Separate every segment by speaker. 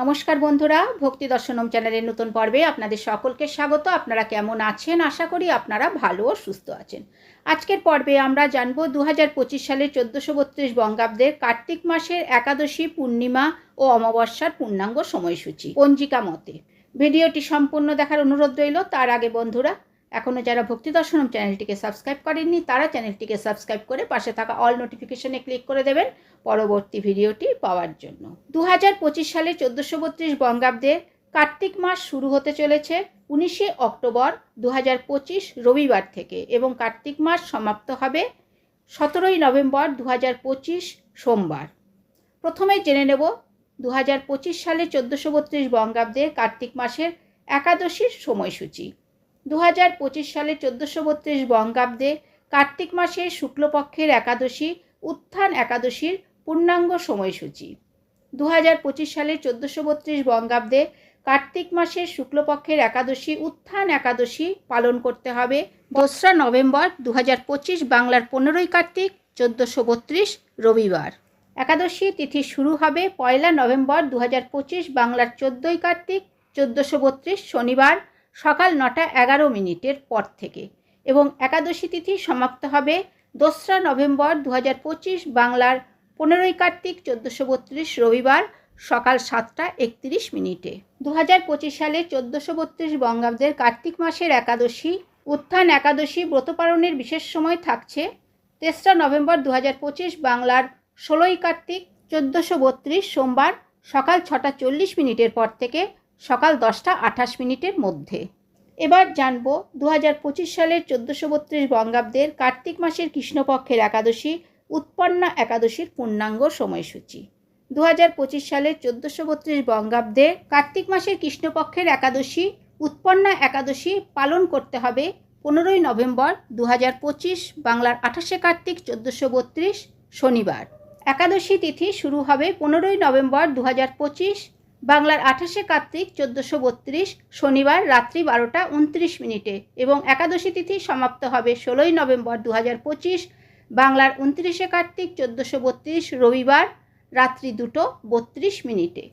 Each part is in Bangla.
Speaker 1: নমস্কার বন্ধুরা, ভক্তি দর্শনম চ্যানেলের নতুন পর্বে আপনাদের সকলকে স্বাগত। আপনারা কেমন আছেন? আশা করি আপনারা ভালো ও সুস্থ আছেন। আজকের পর্বে আমরা জানব দু হাজার পঁচিশ সালের চোদ্দোশো বত্রিশ বঙ্গাব্দের কার্তিক মাসের একাদশী, পূর্ণিমা ও অমাবস্যার পূর্ণাঙ্গ সময়সূচি, পঞ্জিকা মতে। ভিডিওটি সম্পূর্ণ দেখার অনুরোধ রইল, তার আগে বন্ধুরা এখনও যারা ভক্তি দর্শনম চ্যানেলটিকে সাবস্ক্রাইব করেননি, তারা চ্যানেলটিকে সাবস্ক্রাইব করে পাশে থাকা অল নোটিফিকেশনে ক্লিক করে দেবেন পরবর্তী ভিডিওটি পাওয়ার জন্য। দু হাজার পঁচিশ সালে চোদ্দোশো বত্রিশ বঙ্গাব্দের কার্তিক মাস শুরু হতে চলেছে উনিশে অক্টোবর দু হাজার পঁচিশ রবিবার থেকে এবং কার্তিক মাস সমাপ্ত হবে সতেরোই নভেম্বর দু হাজার পঁচিশ সোমবার। প্রথমে জেনে নেব দু হাজার পঁচিশ সালে চোদ্দোশো বত্রিশ বঙ্গাব্দের কার্তিক মাসের একাদশীর সময়সূচি। দু হাজার পঁচিশ সালে চোদ্দোশো বত্রিশ বঙ্গাব্দে কার্তিক মাসের শুক্লপক্ষের একাদশী, উত্থান একাদশীর পূর্ণাঙ্গ সময়সূচি। দু হাজার পঁচিশ সালে চোদ্দোশো বত্রিশ বঙ্গাব্দে কার্তিক মাসের শুক্লপক্ষের একাদশী, উত্থান একাদশী পালন করতে হবে। দোসরা নভেম্বর দু হাজার পঁচিশ বাংলার পনেরোই কার্তিক, চোদ্দোশো বত্রিশ রবিবার। একাদশী তিথি শুরু হবে পয়লা নভেম্বর দু হাজার পঁচিশ বাংলার চোদ্দোই কার্তিক, চোদ্দোশো বত্রিশ শনিবার। সকাল নটা এগারো মিনিটের পর থেকে এবং একাদশী তিথি সমাপ্ত হবে দোসরা নভেম্বর দু হাজার পঁচিশ বাংলার পনেরোই কার্তিক চোদ্দোশো বত্রিশ রবিবার সকাল সাতটা একত্রিশ মিনিটে। দু হাজার পঁচিশ সালে চোদ্দোশো বত্রিশ বঙ্গাব্দের কার্তিক মাসের একাদশী, উত্থান একাদশী ব্রতপালনের বিশেষ সময় থাকছে তেসরা নভেম্বর দু হাজার পঁচিশ বাংলার ষোলোই কার্তিক চোদ্দোশো বত্রিশ সোমবার সকাল ছটা চল্লিশ মিনিটের পর থেকে সকাল দশটা আঠাশ মিনিটের মধ্যে। এবার জানব দু হাজার পঁচিশ সালের চোদ্দোশো বত্রিশ বঙ্গাব্দের কার্তিক মাসের কৃষ্ণপক্ষের একাদশী, উৎপন্না একাদশীর পূর্ণাঙ্গ সময়সূচি। দু হাজার পঁচিশ সালের চোদ্দোশো বত্রিশ বঙ্গাব্দে কার্তিক মাসের কৃষ্ণপক্ষের একাদশী, উৎপন্না একাদশী পালন করতে হবে পনেরোই নভেম্বর দু হাজার পঁচিশ বাংলার আঠাশে কার্তিক চোদ্দোশো বত্রিশ শনিবার। একাদশী তিথি শুরু হবে পনেরোই নভেম্বর দু হাজার পঁচিশ বাংলার আঠাশে কার্তিক চোদ্দোশো বত্রিশ, শনিবার রাত্রি বারোটা উনত্রিশ মিনিটে এবং একাদশী তিথি সমাপ্ত হবে ষোলোই নভেম্বর দু পঁচিশ। বাংলার উনত্রিশে কার্তিক চোদ্দোশো বত্রিশ, রবিবার রাত্রি দুটো বত্রিশ মিনিটে।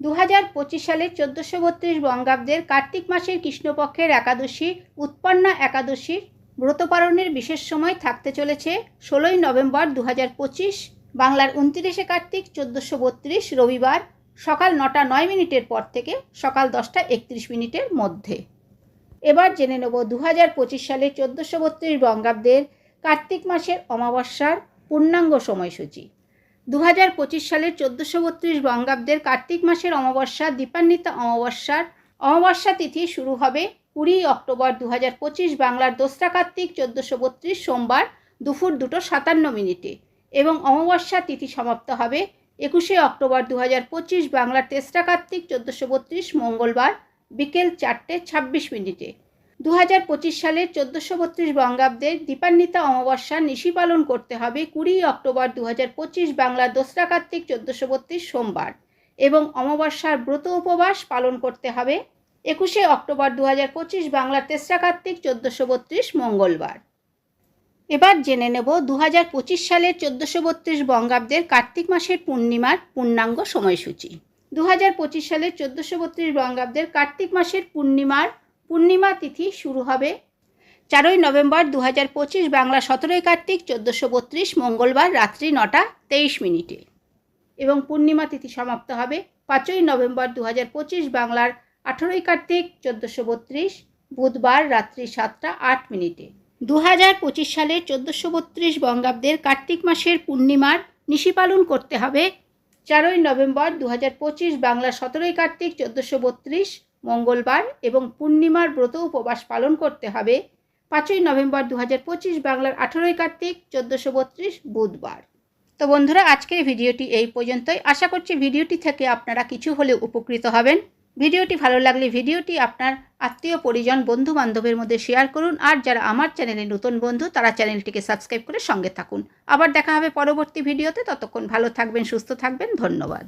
Speaker 1: দু হাজার পঁচিশ সালে চোদ্দোশো বত্রিশ বঙ্গাব্দের কার্তিক মাসের কৃষ্ণপক্ষের একাদশী, উৎপন্না একাদশীর ব্রতপালনের বিশেষ সময় থাকতে চলেছে ষোলোই নভেম্বর দু হাজার পঁচিশ। বাংলার উনত্রিশে কার্তিক চোদ্দোশো বত্রিশ, রবিবার সকাল নটা নয় মিনিটের পর থেকে সকাল দশটা একত্রিশ মিনিটের মধ্যে। এবার জেনে নেব দু হাজার পঁচিশ সালে চোদ্দোশো বত্রিশ বঙ্গাব্দের কার্তিক মাসের অমাবস্যার পূর্ণাঙ্গ সময়সূচি। দু হাজার পঁচিশ সালের চোদ্দোশো বত্রিশ বঙ্গাব্দের কার্তিক মাসের অমাবস্যা দীপান্বিতা অমাবস্যার অমাবস্যা তিথি শুরু হবে কুড়ি অক্টোবর দু হাজার পঁচিশ বাংলার দোসরা কার্তিক চোদ্দোশো বত্রিশ সোমবার দুপুর দুটো সাতান্ন মিনিটে এবং অমাবস্যা তিথি সমাপ্ত হবে একুশে অক্টোবর দু হাজার পঁচিশ বাংলার তেসরা কার্তিক চোদ্দোশো বত্রিশ মঙ্গলবার বিকেল চারটে ছাব্বিশ মিনিটে। দু হাজার পঁচিশ সালের চোদ্দোশো বত্রিশ বঙ্গাব্দের দীপান্বিতা অমাবস্যা নিশি পালন করতে হবে কুড়ি অক্টোবর দু হাজার পঁচিশ বাংলার দোসরা কার্তিক চোদ্দোশো বত্রিশ সোমবার এবং অমাবস্যার ব্রত উপবাস পালন করতে হবে একুশে অক্টোবর দু হাজার পঁচিশ বাংলার তেসরা কার্তিক চোদ্দোশো বত্রিশ মঙ্গলবার। এবার জেনে নেব দু হাজার পঁচিশ সালের চোদ্দোশো বত্রিশ বঙ্গাব্দের কার্তিক মাসের পূর্ণিমার পূর্ণাঙ্গ সময়সূচি। দু হাজার পঁচিশ সালের চোদ্দোশো বত্রিশ বঙ্গাব্দের কার্তিক মাসের পূর্ণিমার পূর্ণিমা তিথি শুরু হবে চারই নভেম্বর দু হাজার পঁচিশ বাংলা সতেরোই কার্তিক চোদ্দোশো বত্রিশ মঙ্গলবার রাত্রি নটা তেইশ মিনিটে এবং পূর্ণিমা তিথি সমাপ্ত হবে পাঁচই নভেম্বর দু হাজার পঁচিশ বাংলার আঠেরোই কার্তিক চোদ্দোশো বত্রিশ বুধবার রাত্রি সাতটা আট মিনিটে। দু হাজার পঁচিশ সালে চোদ্দোশো বত্রিশ বঙ্গাব্দের কার্তিক মাসের পূর্ণিমার নিশি পালন করতে হবে। চারই নভেম্বর দু হাজার পঁচিশ বাংলা সতেরোই কার্তিক চোদ্দোশো বত্রিশ মঙ্গলবার এবং পূর্ণিমার ব্রত উপবাস পালন করতে হবে। পাঁচই নভেম্বর দু হাজার পঁচিশ বাংলার আঠেরোই কার্তিক চোদ্দোশো বত্রিশ বুধবার। তো বন্ধুরা, আজকের ভিডিওটি এই পর্যন্তই। আশা করছি ভিডিওটি থেকে আপনারা কিছু হলেও উপকৃত হবেন। ভিডিওটি ভালো লাগলে ভিডিওটি আপনার আত্মীয়, পরিজন বন্ধু বান্ধবের মধ্যে শেয়ার করুন। আর যারা আমার চ্যানেলে নতুন বন্ধু, তারা চ্যানেলটিকে সাবস্ক্রাইব করে সঙ্গে থাকুন। আবার দেখা হবে পরবর্তী ভিডিওতে। ততক্ষণ ভালো থাকবেন, সুস্থ থাকবেন। ধন্যবাদ।